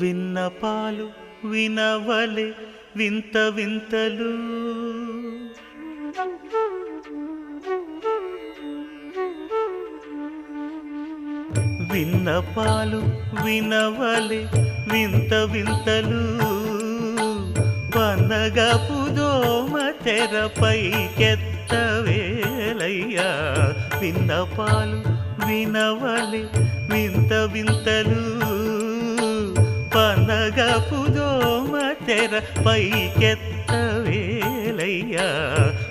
విన్నపాలు వినవలే వింత వింతలు. విన్నపాలు వినవలే వింత వింతలు. వనగపు పుదోమ తెరపై కెత్తవేలయ్యా విన్నపాలు వినవలే వింత వింతలు. పనగపు దోమ పైకెత్తవేలయ్యా కెత్తవేలయ్యా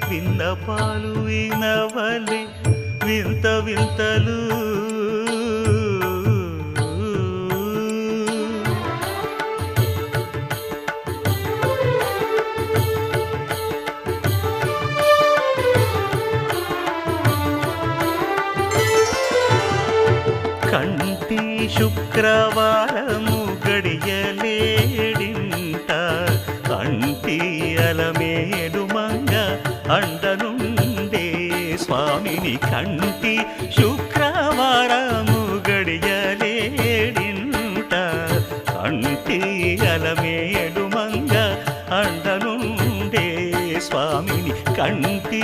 విన్నపాలు వినవలి వింత వింతలు. కంటి శుక్రవారము గడియలేడింట కంటి అలమేలు మంగ అండనుండే స్వామిని కంటి శుక్రవారము గడియలేడింట కంటి అలమేలు మంగ అండనుండే స్వామిని కంటి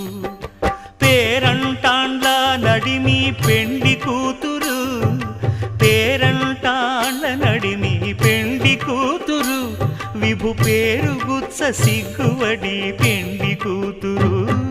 పేరంటాండ్ల నీ పెండి కూతురు. విభు పేరు గుచ్చ సిగ్గువడి పెండి కూతురు.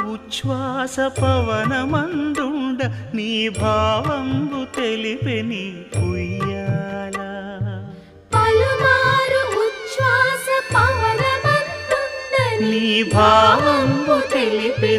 ఉచ్ఛ్వాస పవనమందుండ నీ భావంబు తెలిపే నీ ఉయ్యాల. నీ భావంబు తెలిపే